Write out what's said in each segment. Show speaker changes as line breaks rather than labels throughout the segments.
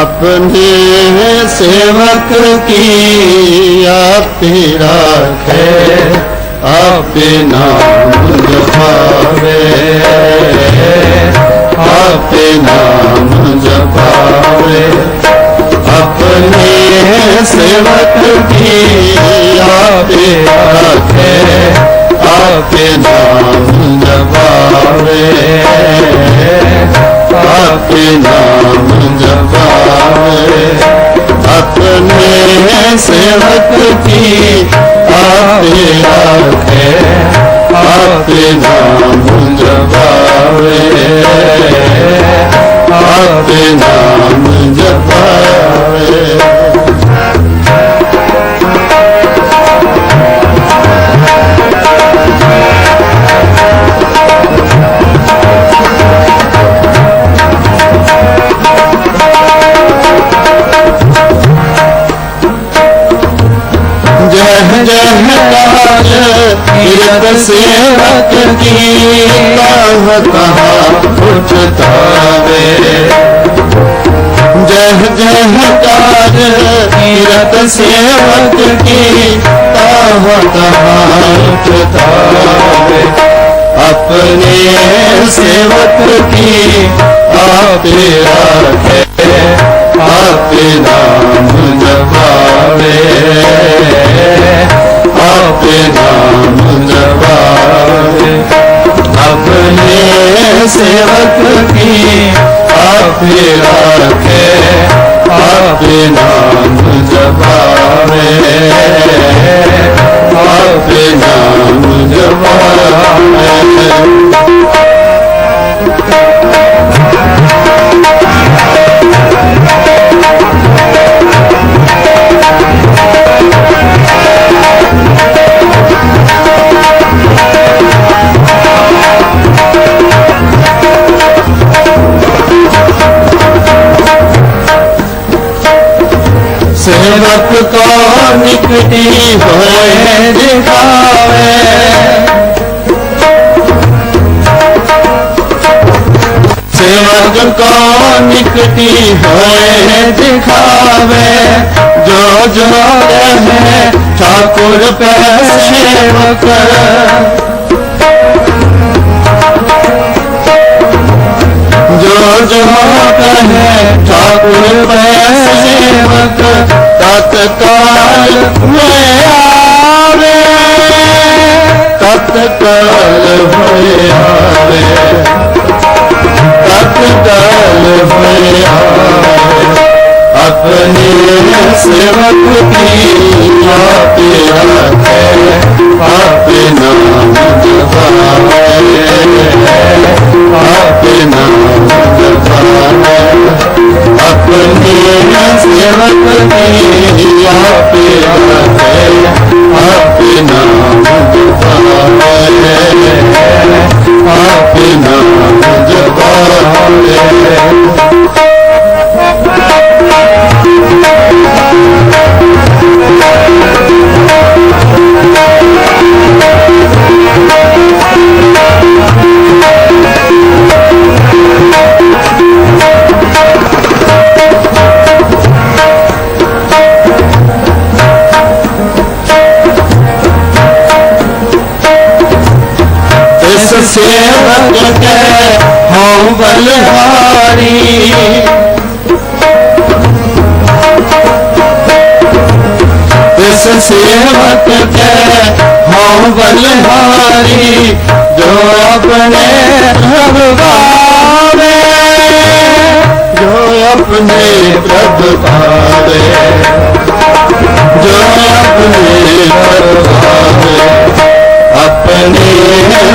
अपने सेवक की आप राखे आपे नाम जपावे आपे नाम जपावे अपने सेवक की आपे राखे आपे नाम जपावे आपे नाम अपने सेवक की आपे राखे आपे नाम जपावे तीरथ सेवक की कह कहा उठतावे जय जयकार तीरथ सेवक की कह कहा उठतावे अपने सेवक की आप राखे आप नाम जपावे आप नाम राखे आप नाम जपावे सेवक को निकटी होए दिखावे सेवक को निकटी होए दिखावे जो जो रहे ठाकुर पे सेवक जो जो कहे ठाकुर मैं सेवक ਤਤਕਾਲ ਹੋਏ ਆਵੇ ਤਤਕਾਲ ਹੋਏ ਆਵੇ। ਤਤਕਾਲ ਸੇਵਕ ਕੈ ਹਉ ਬਲਹਾਰੀ ਤਿਸ ਸੇਵਕ ਕੈ ਹਉ ਬਲਹਾਰੀ ਜੋ ਆਪਣੇ ਪ੍ਰਭ ਭਾਵੇ ਜੋ ਆਪਣੇ ਪ੍ਰਭ ਭਾਵੇ ਜੋ ਆਪਣੇ ਪ੍ਰਭ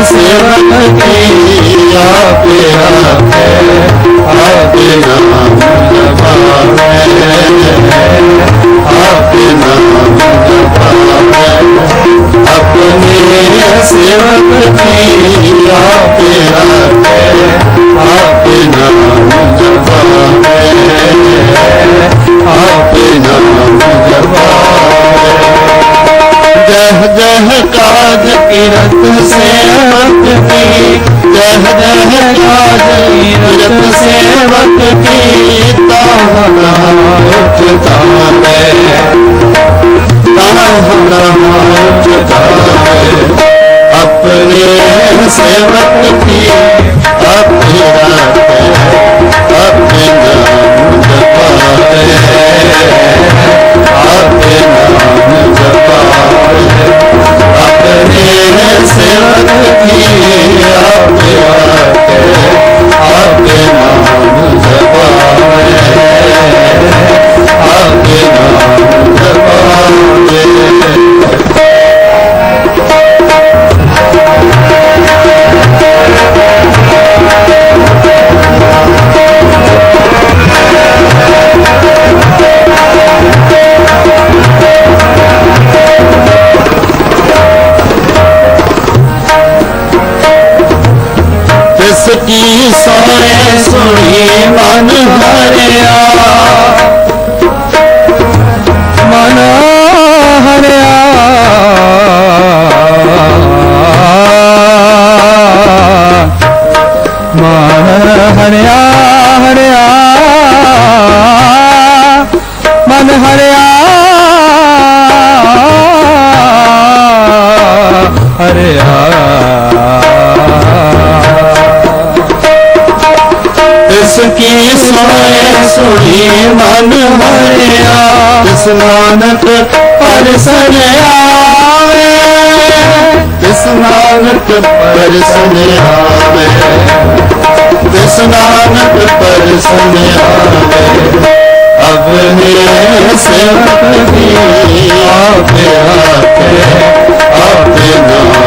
सेवक की आप रखे आप नाम जपावे आप किरत से मत की जह जह काजी रत से मत की ताहना उठता है ताहना ਮਨ ਹਰਿਆ
ਹਰਿਆ। ਮਨ ਹਰਿਆ। ਹਰਿਆ।
ਇਸ ਕੀ ਸੋਏ ਸੁਣੀ ਮਨ ਹਰਿਆ। ਤਿਸ ਨਾਨਕ ਪਰਸਨ ਆਵੇ ਤਿਸ ਨਾਨਕ ਪਰਸਨ ਆਵੇ स्नानक पर संध्या अब मेरे सेवक भी आप आते आप नाम